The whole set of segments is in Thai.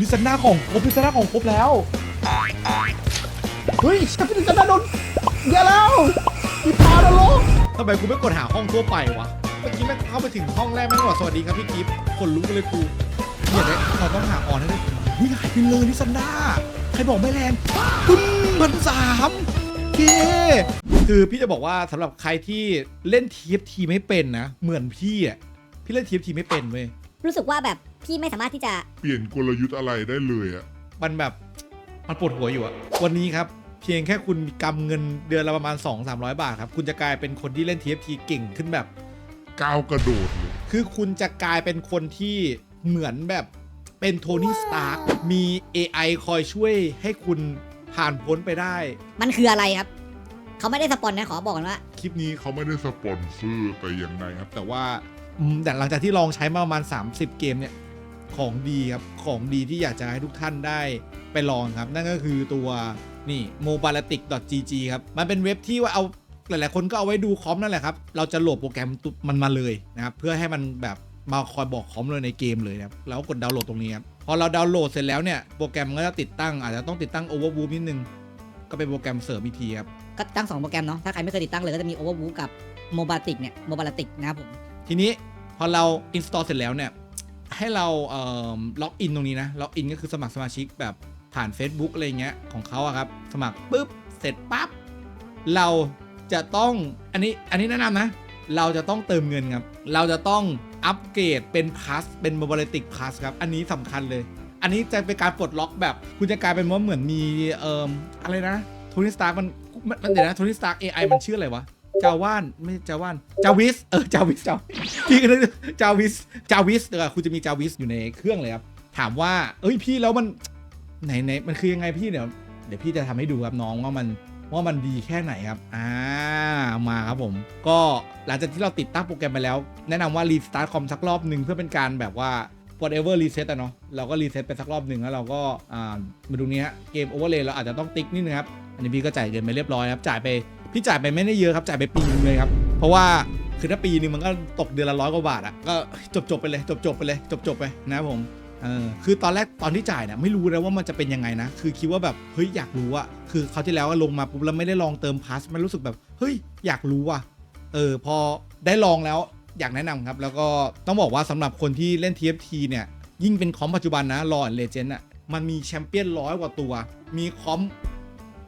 ลิซันน่าของครบลิซันน่าของครบแล้ว เฮ้ยฉันเป็นลิซันน่าโดนอย่าแล้วมีพาดลงทำไมกูไม่กดหาห้องทั่วไปวะ เมื่อกี้แม่งเข้าไปถึงห้องแรกแม่งบอกสวัสดีครับพี่กิฟต์คนรู้กันเลยกูเนี่ยเนี่ยเราต้องหาออนให้ได้วิ่งหายไปเลยลิซันน่าใครบอกไม่แรงปึ้มพันสามเย้คือพี่จะบอกว่าสำหรับใครที่เล่น TFT ไม่เป็นนะ เหมือนพี่อะพี่เล่น TFT ไม่เป็นเว้ยรู้สึกว่าแบบ พี่ไม่สามารถที่จะ เปลี่ยนกลยุทธ์อะไรได้เลยอะมันแบบมันปวดหัวอยู่อะวันนี้ครับ เพียงแค่คุณกำเงินเดือนละประมาณ 2 3 0 0 บาทครับ คุณจะกลายเป็นคนที่เล่น TFT เก่งขึ้นแบบ ก้าวกระโดดเลย คือคุณจะกลายเป็นคนที่เหมือนแบบเป็นโทนี่สตาร์มี AI คอยช่วยให้คุณผ่านพ้นไปได้ มันคืออะไรครับ เขาไม่ได้สปอนนะขอบอกกันว่า คลิปนี้เขาไม่ได้สปอนเซอร์แต่อย่างใดครับ แต่ว่าอืมแต่หลังจากที่ลองใช้มาประมาณ 30 เกมเนี่ย ของดีครับ ของดีที่อยากจะให้ทุกท่านได้ไปลองครับ นั่นก็คือตัวนี่ mobiletic.gg ครับ มันเป็นเว็บที่ว่าเอาหลาย ๆ คนก็เอาไว้ดูคอมนั่นแหละครับ เราจะโหลดโปรแกรมตุมันมาเลยนะครับเพื่อให้มันแบบมาคอยบอกคอมเลยในเกมเลยนะครับแล้วก็กดดาวน์โหลดตรงนี้ครับพอเราดาวน์โหลดเสร็จแล้วเนี่ยโปรแกรมมันก็จะติดตั้งอาจจะต้องติดตั้ง overview นิดนึงก็เป็นโปรแกรมเสริมอีกทีครับก็ตั้ง 2 โปรแกรมเนาะถ้าใครไม่เคยติดตั้งเลยก็จะมี Overview กับ m o b i l e t i c เนี่ย m o b i l e t i c นะครับผมทีนี้พอเรา install เสร็จแล้วเนี่ย ให้เราเอ่อล็อกอินตรงนี้นะล็อกอินก็คือสมัครสมาชิกแบบผ่าน Facebook อะไรเงี้ยของเขาอะครับ สมัครปุ๊บเสร็จปั๊บเราจะต้องอันนี้อันนี้แนะนำนะ เราจะต้องเติมเงินครับ เราจะต้องอัปเกรดเป็น Plus เป็น Mobility Plus ครับ อันนี้สำคัญเลย อันนี้จะเป็นการปลดล็อกแบบ คุณจะกลายเป็นว่าเหมือนมีเอ่ออะไรนะโทนี่สตาร์มันมันเดี๋ยวนะโทนี่สตาร์ AI มันชื่ออะไรวะ จาว่านไม่จาว่านจาวิสเออจาวิสจาพี่ก็นึกจาวิสจาวิสเออคุณจะมีจาวิสอยู่ในเครื่องเลยครับถามว่า เอ้ยพี่แล้วมันไหนไหนมันคือยังไงพี่เดี๋ยวเดี๋ยวพี่จะทำให้ดูครับน้องว่ามันว่ามันดีแค่ไหนครับอ่ามาครับผม ก็หลังจากที่เราติดตั้งโปรแกรมไปแล้ว แนะนำว่ารีสตาร์ทคอมสักรอบหนึ่งเพื่อเป็นการแบบว่า whatever reset อะเนาะเราก็รีเซ็ตไปสักรอบหนึ่งแล้วเราก็อ่ามาดูนี้ฮะเกม overlay เราอาจจะต้องติ๊กนิดนึงครับ อันนี้พี่ก็จ่ายเงินไปเรียบร้อยครับ จ่ายไป พี่จ่ายไปไม่ได้เยอะครับจ่ายไปปีนึงเลยครับ เพราะว่าคือถ้าปีนึงมันก็ตกเดือนละร้อยกว่าบาทอะก็จบจบๆไปเลย จบจบๆไปเลย จบจบๆไปนะผมเออคือตอนแรกตอนที่จ่ายเนี่ยไม่รู้นะว่ามันจะเป็นยังไงนะ คือคิดว่าแบบเฮ้ยอยากรู้อะคือเขาที่แล้วก็ลงมาปุ๊บแล้วไม่ได้ลองเติมพาสมันรู้สึกแบบเฮ้ยอยากรู้อะเออพอได้ลองแล้วอยากแนะนำครับ แล้วก็ต้องบอกว่าสำหรับคนที่เล่น TFT เนี่ยยิ่งเป็นคอมปัจจุบันนะรอเลเจนด์อะมันมีแชมเปี้ยนร้อยกว่าตัว มีคอม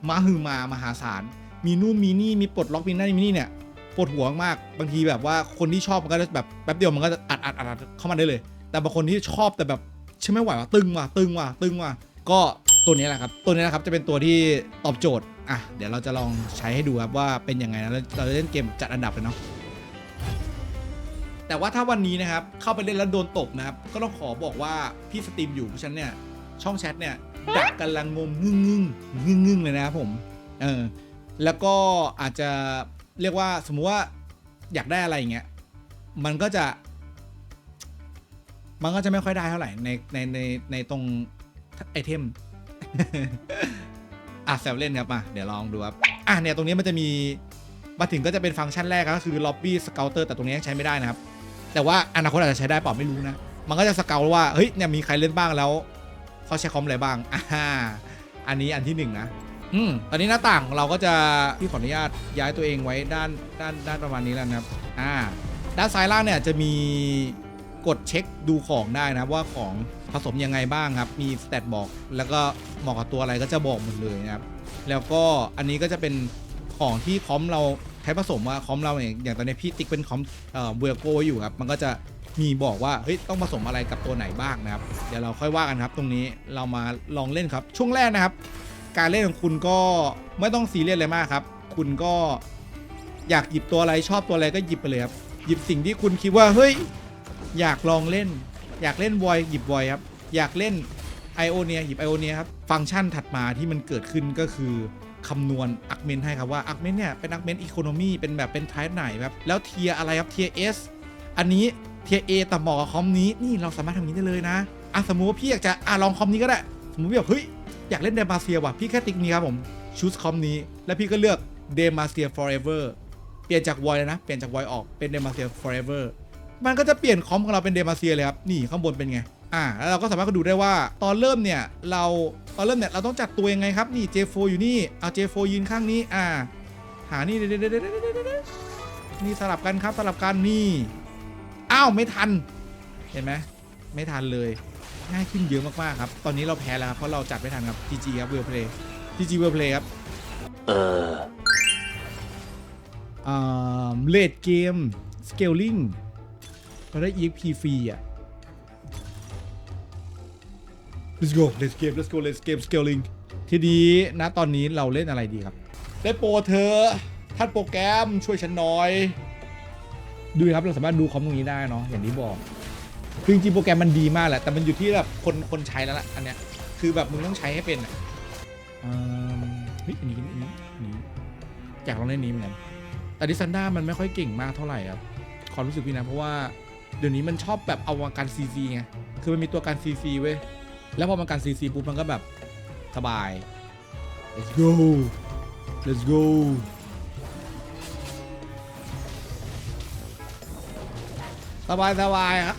มาฮือมามหาศาล มีนู่นมีนี่มีปลดล็อกมีนั่นมีนี่เนี่ยปวดหัวมากบางทีแบบว่าคนที่ชอบมันก็จะแบบแป๊บเดียวมันก็จะอัดอัดอัดเข้ามาได้เลย แต่บางคนที่ชอบแต่แบบใช่ไม่ไหวว่ะตึงว่ะตึงว่ะตึงว่ะก็ตัวนี้แหละครับ ตัวนี้นะครับจะเป็นตัวที่ตอบโจทย์อะเดี๋ยวเราจะลองใช้ให้ดูครับว่าเป็นยังไงนะเราจะเล่นเกมจัดอันดับเลยเนาะแต่ว่าถ้าวันนี้นะครับเข้าไปเล่นแล้วโดนตบนะครับก็ต้องขอบอกว่าพี่สตรีมอยู่เพราะฉะนั้นเนี่ยช่องแชทเนี่ยดักกำลังงมงึ่งงึ่งงึ่งงึ่งเลยนะครับผมเออ แล้วก็อาจจะเรียกว่าสมมุติว่าอยากได้อะไรอย่างเงี้ยมันก็จะ มันก็จะไม่ค่อยได้เท่าไหร่ในในในในตรงไอเทมอะแซวเล่นครับมาเดี๋ยวลองดูครับอะเนี่ยตรงนี้มันจะมีมาถึงก็จะเป็นฟังก์ชันแรกก็คือ lobby scouter แต่ตรงนี้ใช้ไม่ได้นะครับ แต่ว่าอนาคตอาจจะใช้ได้เปล่าไม่รู้นะ มันก็จะสเกลว่าเฮ้ยเนี่ยมีใครเล่นบ้างแล้วเขาใช้คอมอะไรบ้างอ่าอันนี้อันที่หนึ่งนะ อืมตอนนี้หน้าต่างของเราก็จะพี่ขออนุญาตย้ายตัวเองไว้ด้านด้านด้านประมาณนี้แล้วนะครับ อ่า ด้านซ้ายล่างเนี่ยจะมีกดเช็คดูของได้นะครับว่าของผสมยังไงบ้างครับ มีสเตตบอก แล้วก็เหมาะกับตัวอะไรก็จะบอกหมดเลยนะครับ แล้วก็อันนี้ก็จะเป็นของที่คอมเราใช้ผสมว่าคอมเราเนี่ยอย่างตอนนี้พี่ติ๊กเป็นคอมเอ่อเวโกอยู่ครับ มันก็จะมีบอกว่าเฮ้ยต้องผสมอะไรกับตัวไหนบ้างนะครับ เดี๋ยวเราค่อยว่ากันครับ ตรงนี้เรามาลองเล่นครับ ช่วงแรกนะครับ การเล่นของคุณก็ไม่ต้องซีเรียสเลยมากครับ คุณก็อยากหยิบตัวอะไรชอบตัวอะไรก็หยิบไปเลยครับ หยิบสิ่งที่คุณคิดว่าเฮ้ยอยากลองเล่น อยากเล่นวอยหยิบวอยครับ อยากเล่นไอโอเนียหยิบไอโอเนียครับ ฟังก์ชันถัดมาที่มันเกิดขึ้นก็คือคำนวณอักเมนให้ครับว่าอักเมนเนี่ยเป็นอักเมนอีโคโนมีเป็นแบบเป็นไทป์ไหนแบบแล้วเทียอะไรครับเทียเอสอันนี้เทียเอแต่เหมาะกับคอมนี้นี่เราสามารถทำอย่างนี้ได้เลยนะอะสมมติว่าพี่อยากจะอะลองคอมนี้ก็ได้ สมมติว่าแบบเฮ้ย อยากเล่นเดมาเซียว่ะพี่แค่ติ๊กนี้ครับผมชูสคอมนี้ แล้วพี่ก็เลือกเดมาเซีย forever เปลี่ยนจากวอยเลยนะ เปลี่ยนจากวอยออกเป็นเดมาเซีย forever มันก็จะเปลี่ยนคอมของเราเป็นเดมาเซียเลยครับนี่ข้างบนเป็นไงอ่าแล้วเราก็สามารถก็ดูได้ว่าตอนเริ่มเนี่ยเราตอนเริ่มเนี่ยเราต้องจัดตัวยังไงครับนี่ J4 อยู่นี่เอา J4 ยืนข้างนี้อ่า หานี่เดนี่สลับกันครับสลับกันนี่อ้าวไม่ทัน เห็นไหมไม่ทันเลย ง่ายขึ้นเยอะมากๆครับ ตอนนี้เราแพ้แล้วครับเพราะเราจัดไม่ทันครับ GG ครับ Well Play GG Well Play ครับ เอออ่าเลดเกม scaling เราได้ EXP ฟรีอะ let's go let's game let's go let's game scaling ทีนี้นะตอนนี้เราเล่นอะไรดีครับ ได้โปรเธอะท่านโปรแกรมช่วยฉันหน่อย ดูครับเราสามารถดูคอมตรงนี้ได้เนาะอย่างที่บอก คือจริงๆโปรแกรมมันดีมากแหละแต่มันอยู่ที่แบบคนคนใช้แล้วล่ะอันเนี้ยคือแบบมึงต้องใช้ให้เป็นอะอืมเฮ้ยอันนี้อันนี้อันนี้อยากลองเล่นนี้เหมือนกันแต่ดิซันด้ามันไม่ค่อยเก่งมากเท่าไหร่ครับความรู้สึกพี่นะเพราะว่าเดี๋ยวนี้มันชอบแบบเอามาการซีซีไงคือมันมีตัวการซีซีเว้ยแล้วพอมันการซีซีปุ๊บมันก็แบบสบาย let's go let's go สบายสบายครับ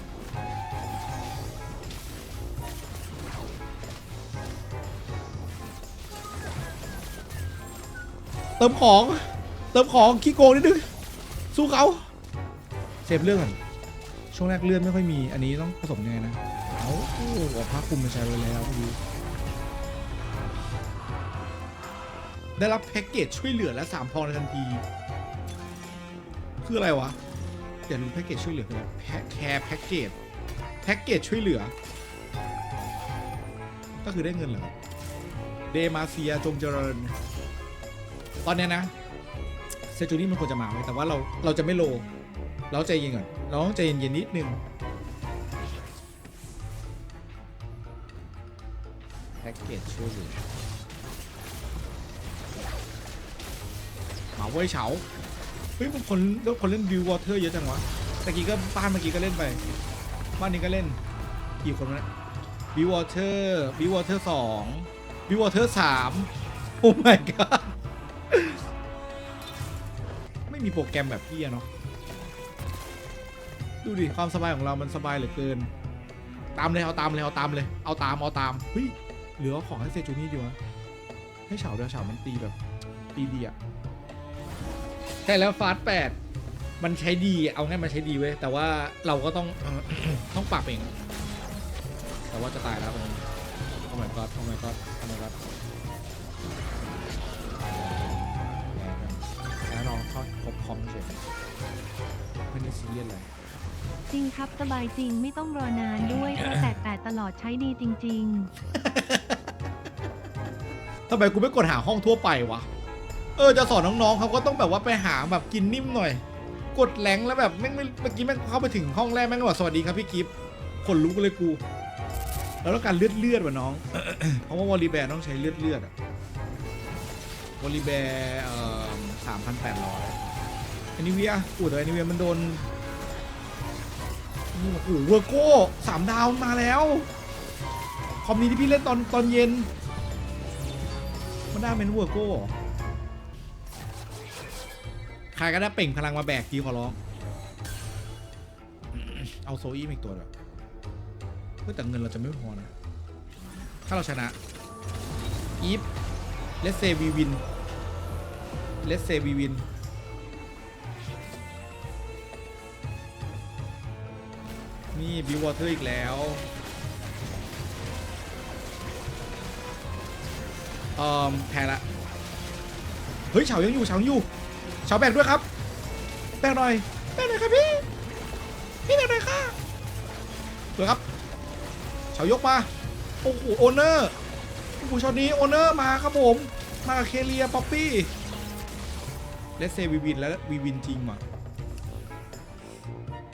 เติมของ เติมของขี้โกงนิดนึง สู้เขาเซฟเรื่องก่อนช่วงแรกเลื่อนไม่ค่อยมี อันนี้ต้องผสมยังไงนะ เอาเอาผ้าคลุมมาใช้ไว้แล้วพี่ได้รับแพ็กเกจช่วยเหลือและสามพองในทันที คืออะไรวะอยากรู้แพ็กเกจช่วยเหลือคืออะไรแพ็คแคร์แพ็กเกจแพ็กเกจช่วยเหลือ ก็คือได้เงินเหรอเดมาเซียจงเจริญ ตอนเนี้ยนะเซจูนี่มันควรจะมาไว้แต่ว่าเราเราจะไม่โล เราใจเย็นก่อนเราต้องใจเย็นๆนิดนึง แพ็กเกจช่วยเหลือหมาไว้ยเฉาเฮ้ยมันคนแล้วคนเล่นบิววอเตอร์เยอะจังวะตะกี้ก็บ้านเมื่อกี้ก็เล่นไป บ้านนี้ก็เล่นกี่คนวะบิววอเตอร์บิววอเตอร์สองบิววอเตอร์สามโอ้ my god ไม่มีโปรแกรมแบบพี่อะเนาะดูดิความสบายของเรามันสบายเหลือเกิน ตามเลยเอาตามเลยเอาตามเลยเอาตามเอาตามเฮ้ยเหลือของให้เซจูนี่ดีวะให้เฉาเดียวเฉามันตีแบบตีดีอะใช่แล้วฟาสแปดมันใช้ดีเอาง่ายมันใช้ดีเว้ยแต่ว่าเราก็ต้องต้องปรับเองแต่ว่าจะตายแล้วตรงนี้โอ้ my god โอ้ my god โอ้ my god ครบคอมเฉยไม่ได้ซีเรียสอะไรจริงครับสบายจริงไม่ต้องรอนานด้วยเพราะแตกแต่ตลอดใช้ดีจริงๆทำไมกูไม่กดหาห้องทั่วไปวะ เออจะสอนน้องๆเขาก็ต้องแบบว่าไปหาแบบกินนิ่มหน่อย กดแรงแล้วแบบแม่งไม่เมื่อกี้แม่งเข้าไปถึงห้องแรกแม่งก็บอกสวัสดีครับพี่กิฟต์ขนลุกเลยกู แล้วต้องการเลือดเลือดว่ะน้อง เพราะว่าวอลลีแบร์ต้องใช้เลือดเลือดอะวอลลีแบร์เอ่อสามพันแปดร้อย อันนี้เวียอูดเลยอันนี้เวียมันโดนนี่โอ้โหเวอร์โก้สามดาวมาแล้ว คอมนี้ที่พี่เล่นตอนตอนเย็น มันได้เป็นเวอร์โก้หรอใครก็ได้เปล่งพลังมาแบกทีขอร้อง เอาโซอี้อีกตัวเดียวเฮ้ยแต่เงินเราจะไม่พอนะ ถ้าเราชนะ อีฟเลสเซวีวิน เลสเซวีวิน นี่บิววอเตอร์อีกแล้วเอ่อแพ้ละ เฮ้ยเฉายังอยู่เฉายังอยู่เฉาแบกด้วยครับ แบกหน่อย แบกหน่อยครับพี่ พี่แบกหน่อยค่ะเดี๋ยวครับเฉายกมา โอ้โหโอเนอร์โอ้โหช็อตนี้โอเนอร์มาครับผม มาเคเลียป๊อปปี้เลสเซวีวินแล้ววีวินจริงว่ะ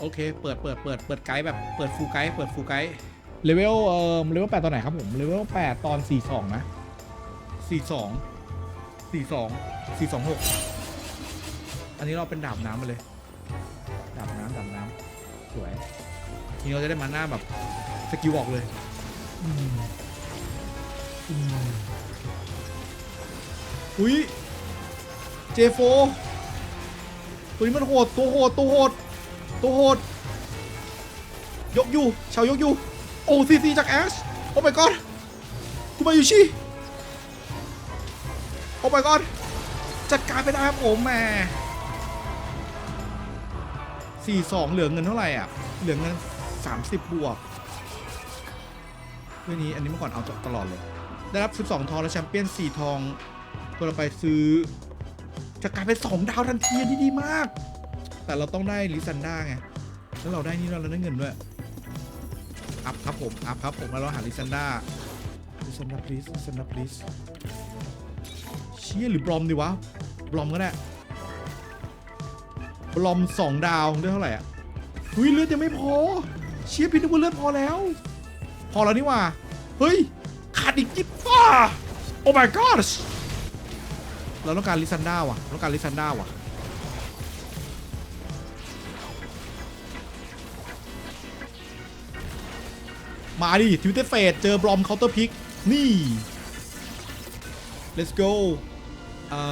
โอเค เปิดเปิดเปิดเปิดไกด์แบบเปิดฟูลไกด์เปิดฟูลไกด์เลเวลเอ่อเลเวลแปดตอนไหนครับผมเลเวลแปดตอนสี่สองนะสี่สองสี่สองสี่สองหกอันนี้เราเป็นดาบน้ำมาเลย ดาบน้ำดาบน้ำสวย ทีนี้เราจะได้มาหน้าแบบสกิลออกเลยอุ้ยเจโฟตัวนี้มันโหดตัวโหดตัวโหด ตัวโหด ยกอยู่ชาวยกอยู่ โอ้ซีซีจากแอช โอ้ my god คุมายุชิ โอ้ my god จัดการไปได้ครับผมแหม่สี่สองเหลือเงินเท่าไหร่อะ เหลือเงินสามสิบบวกเรื่องนี้อันนี้เมื่อก่อนเอาตลอดเลย ได้รับ 12 ทองและแชมเปี้ยน 4 ทอง ตัวเราไปซื้อ จะกลายเป็น 2 ดาวทันทีนนี้ดีมาก แต่เราต้องได้ลิซันด้าไง แล้วเราได้นี่เราได้เงินด้วย อัพครับผม อัพครับผมแล้วเราหาลิซันด้าลิซันด้า please ลิซันด้า please เชี่ยหรือบลอมดีวะ บลอมก็ได้ บลอม2ดาวได้เท่าไหร่อะหุยเลือดยังไม่พอ เชี่ยพี่นึกว่าเลือดพอแล้ว พอแล้วนี่หว่า เฮ้ย ขาดอีกจิ๊บป้าโอ้ my god เราต้องการลิซันด้าว่ะเราต้องการลิซันด้าว่ะ มาดิทวิตเตอร์เฟสเจอบลอมเคาน์เตอร์พิก นี่ let's go อ่า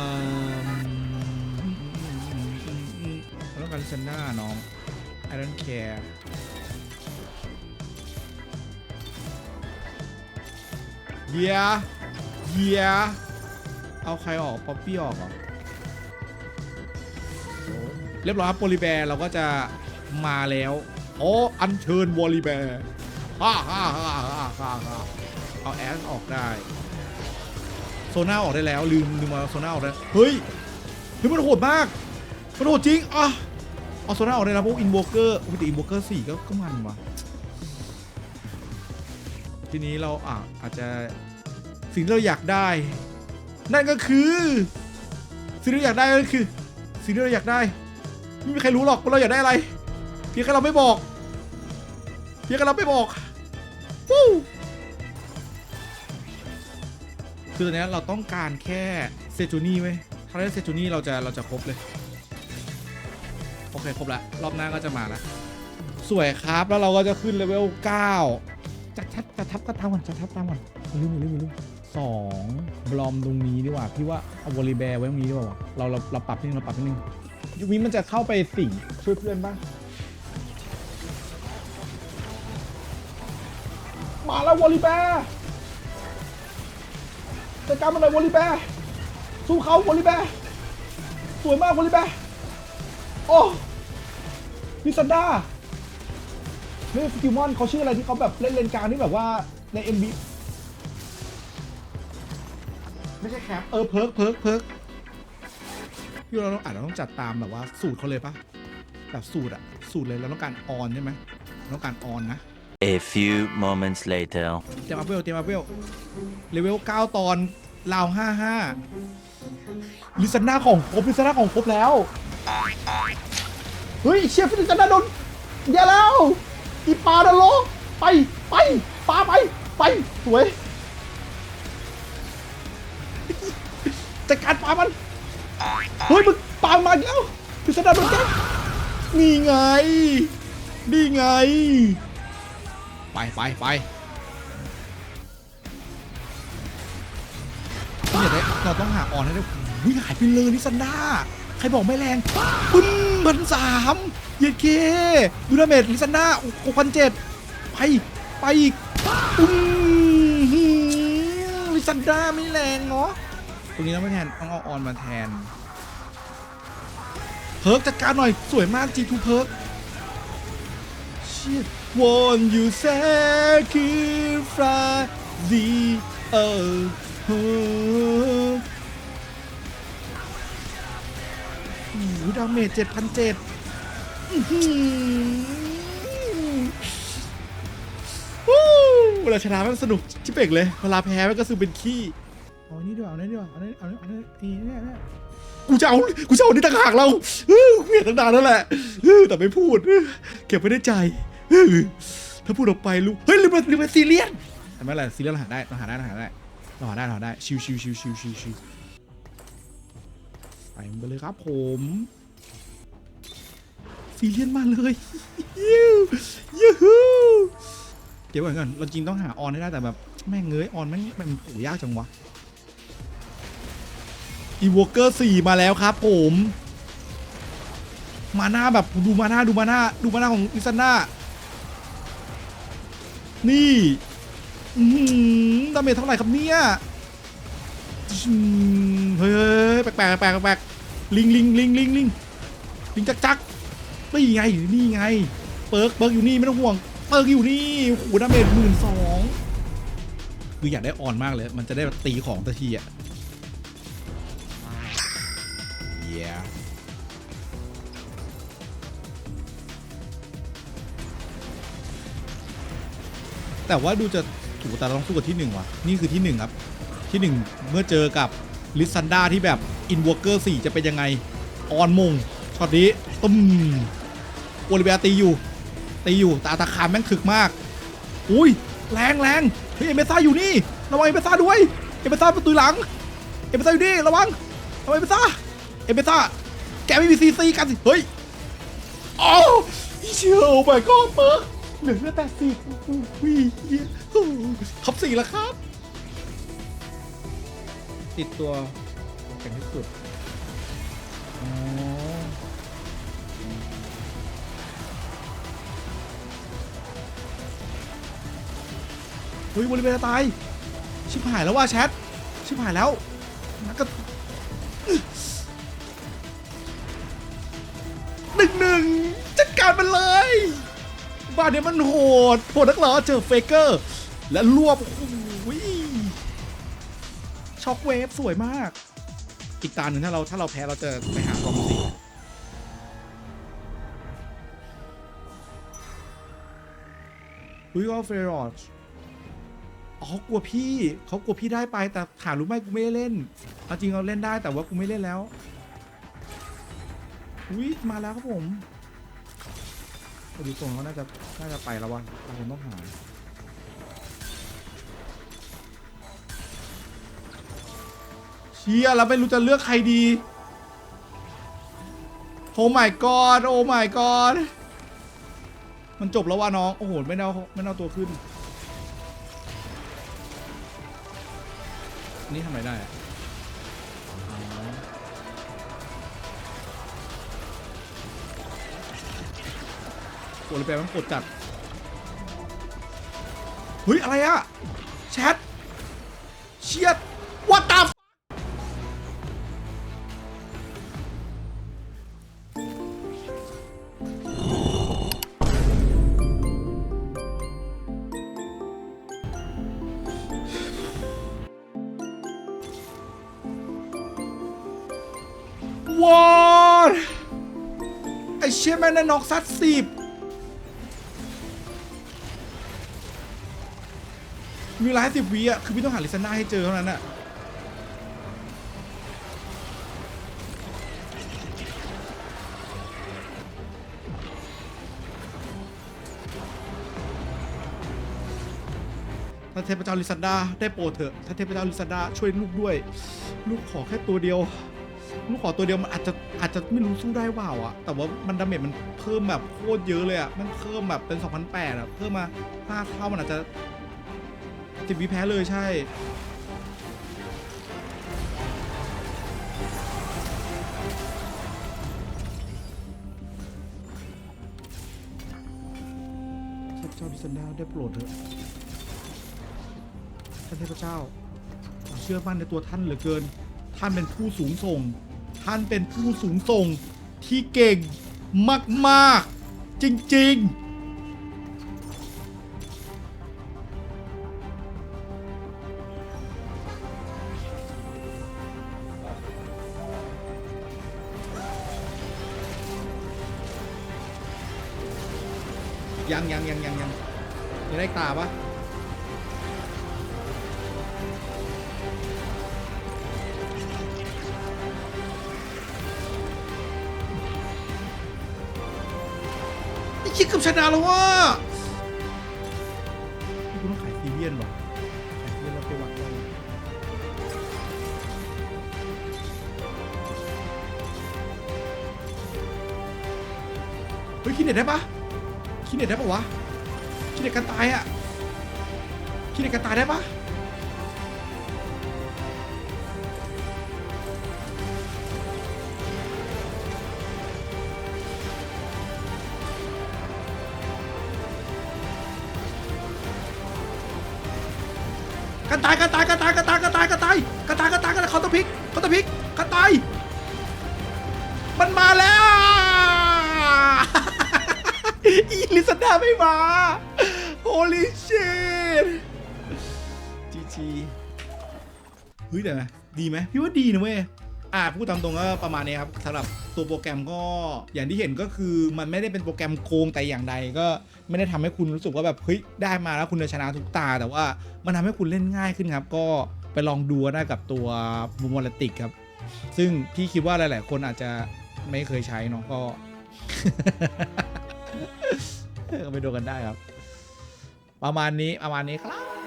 ต้องการลิซันด้าน้อง I don't care เยียเยียเอาใครออก ป๊อปปี้ออกเหรอเรียบร้อยครับโปลิแบร์เราก็จะมาแล้วอ้อัญเชิญวอลิแบร์ ฮ่าฮ่าฮ่าฮ่าฮ่าฮ่าเอาแอสออกได้ โซน่าออกได้แล้วลืมลืมเอาโซน่าออกได้เฮ้ยเฮ้ยมันโหดมากมันโหดจริงอะเอาโซน่าออกได้แล้วพวกอินโวเกอร์อุ้ยแต่อินโวเกอร์สี่ก็ก็มันว่ะทีนี้เราอะอาจจะสิ่งที่เราอยากได้ นั่นก็คือสิ่งที่เราอยากได้ก็คือสิ่งที่เราอยากได้ไม่มีใครรู้หรอกว่าเราอยากได้อะไร เพียงแค่เราไม่บอก เพียงแค่เราไม่บอก คือตอนนี้เราต้องการแค่เซจูนี่ไว้ยถ้าได้เซจูนี่เราจะเราจะครบเลย โอเค ครบละ รอบหน้าก็จะมาละสวยครับแล้วเราก็จะขึ้นเลเวล9จัดทับจัดทับก็ตามก่อนจัดทับตามก่อนลืมอย่าลืมอย่าลืมสองบลอมตรงนี้ดีกว่าพี่ว่าเอาวอลลีแบร์ไว้ตรงนี้ดีกว่าเราเราเราปรับนิดนึงเราปรับนิดนึงยุคนี้มันจะเข้าไปสิงช่วยเพื่อนบ้างมาแล้ววอลลีแบร์ จัดการมันเลยวอลลีแบร์สู้เขาวอลลีแบร์สวยมากวอลลีแบร์โอ้มิซันดานี่สกิลมอนเขาชื่ออะไรที่เขาแบบเล่นเลนกลางที่แบบว่าใน MB ไม่ใช่แคปเออเพิร์กเพิร์กเพิร์กพี่เราต้องอาจจะต้องจัดตามแบบว่าสูตรเขาเลยปะแบบสูตรอะสูตรเลยเราต้องการออนใช่ไหมต้องการออนนะ A few moments later. เตรียมอัพเวลเตรียมอัพเวลเลเวล9ตอนราว55ลิซันด้าของครบลิซันด้าของครบแล้ว เฮ้ยเชียร์ฟิลิซันด้าโดนอย่าแล้วอีปลาดโลไปไปปลาไปไปสวยจัดการปลามันเฮ้ยมึงปลามาอีกแล้วฟิลิซันด้าโดนแกนี่ไง นี่ไง ไปไปไปเนี่ยเราต้องหาออนให้ได้วิ่งหายไปเลยนิซันดาใครบอกไม่แรงปึ้มพันสามเย็ดเคดูดาเมจลิซันดาหกพันเจ็ดไป ไปอีกปึ้มหืมลิซันดาไม่แรงเนาะตรงนี้ต้องไม่แทนต้องเอาออนมาแทน เพิร์กจัดการหน่อยสวยมาก G2 เพิร์ก Shit Won't you sacrifice the earth โอ้โหดาเมจเจ็ดพันเจ็ดเวลาชนะมันสนุกชิบเอกเลย เวลาแพ้มันก็คือเป็นขี้เอาอันนี้ดีกว่าเอาอันนี้ดีกว่าเอาอันนี้เอาอันนี้เอาอันนี้เนี่นี่กูจะเอากูจะเอาอันนี้ต่างหากเราเออกูเกลียดตั้งนานแล้วแหละเออแต่ไม่พูดเออเก็บไว้ในใจ ถ้าพูดออกไปลูกเฮ้ยลืมไปลืมไปซีเรียสทำไมล่ะซีเรียสเราหาได้เราหาได้เราหาได้เราหาได้หาได้ชิวชิวชิวชิวชิวชิวไปไปเลยครับผมซีเรียสมาเลยยูยูฮูเดี๋ยวก่อนก่อนเราจริงต้องหาออนให้ได้แต่แบบแม่งเงยออนแม่งมันโหยากจังวะอีวอเกอร์สี่มาแล้วครับผม มาหน้าแบบดูมาหน้าดูมาหน้าดูมาหน้าของอิซันน่า นี่อืมดาเมจเท่าไหร่ครับเนี่ยเฮ้ยแปลกแปลกแปลกแปลกลิงลิงลิงลิงลิงลิงจักจักนี่ไงนี่ไง เปิร์กเปิร์กอยู่นี่ไม่ต้องห่วง เปิร์กอยู่นี่โอ้โหดาเมจหมื่นสองคืออยากได้ออนมากเลย มันจะได้ตีของตะทีอะ แต่ว่าดูจะถูกแต่เราต้องสู้กับที่หนึ่งว่ะ นี่คือที่หนึ่งครับ ที่หนึ่งเมื่อเจอกับลิซันดาที่แบบอินวอร์เกอร์สี่จะเป็นยังไง ออนมงช็อตนี้ตุ้มโอลิเวียตีอยู่ตีอยู่แต่อัตาคารแม่งถึกมาก อุ้ยแรงแรงเฮ้ยเอเมซ่าอยู่นี่ระวังเอเมซ่าด้วยเอเมซ่าประตูหลังเอเมซ่าอยู่นี่ระวังระวังเอเมซ่าเอเมซ่าแกไม่มีซีซีกันสิเฮ้ยโอ้เชี่ยวไปก็เปิร์ก เหลือแค่แปดสิบอุ้ยเหี้ยท็อปสี่แล้วครับ ติดตัวแข็งที่สุดอ๋อเฮ้ยบริเวณตาย ชิบหายแล้วว่าแชท ชิบหายแล้วนักก็หนึ่งหนึ่งจัดการมันเลย บ้านเนี้ยมันโหดโหดนักเหรอเจอเฟเกอร์ และรวบโอ้โหช็อกเวฟสวยมาก อีกตาหนึ่งถ้าเราถ้าเราแพ้เราจะไปหารอมสีอุ้ยก็เฟรอชอ๋อกลัวพี่เขากลัวพี่ได้ไปแต่ถามรู้ไหมกูไม่ได้เล่นเอาจริงเราเล่นได้แต่ว่ากูไม่เล่นแล้วอุ้ยมาแล้วครับผม แต่ดูทรงเขาน่าจะน่าจะไปแล้ววะเราคงต้องหาเชียแล้วไม่รู้จะเลือกใครดีโอ้ my god โอ้ my god มันจบแล้วว่ะน้อง โอ้โห ไม่ได้เอาไม่ได้เอาตัวขึ้นนนี่ทำอะไรได้ กรธเลยแปลมันกดจัดเฮ้ย อะไรอะแชทเชียด what the f- วอดไอเชี่ยแม่งได้น็อกซัดสิบ มีเวลาให้สิบวิอะ คือพี่ต้องหาลิซาน่าให้เจอเท่านั้นอะ ถ้าเทพเจ้าลิซาด้าได้โปรดเถอะ ถ้าเทพเจ้าลิซาด้าช่วยลูกด้วย ลูกขอแค่ตัวเดียว ลูกขอตัวเดียวมันอาจจะอาจจะไม่รู้สู้ได้เปล่าอะแต่ว่ามันดาเมจมันเพิ่มแบบโคตรเยอะเลยอะมันเพิ่มแบบเป็น2008อะเพิ่มมา5เท่ามันอาจจะ จิบวิแพ้เลยใช่ ข้าพเจ้าดิซันดาได้โปรดเถอะท่านเทพเจ้าผมเชื่อมั่นในตัวท่านเหลือเกิน ท่านเป็นผู้สูงส่ง ท่านเป็นผู้สูงส่งที่เก่งมาก ๆ จริง ๆ ได้ตาปะไอ้ชิคกับชนะแล้วว่ากูต้องขายซีเรียนว่ะขายซีเรียนแล้วไปวัดกันเฮ้ยคิดเน็ตได้ปะคิดเน็ตได้ปะวะ คิดเน็ตกันตายอะคิดเน็ตกันตายได้ปะกระ เฮ้ยเดี๋ยวนะดีไหมพี่ว่าดีนะเว้ยอ่าพูดตามตรงก็ประมาณนี้ครับสำหรับตัวโปรแกรมก็อย่างที่เห็นก็คือมันไม่ได้เป็นโปรแกรมโกงแต่อย่างใดก็ไม่ได้ทำให้คุณรู้สึกว่าแบบเฮ้ยได้มาแล้วคุณจะชนะทุกตา แต่ว่ามันทำให้คุณเล่นง่ายขึ้นครับ ก็ไปลองดูได้กับตัวบูมอลติกครับ ซึ่งพี่คิดว่าหลาย ๆ คนอาจจะไม่เคยใช้เนาะก็ไปดูกันได้ครับ ประมาณนี้ประมาณนี้ครับ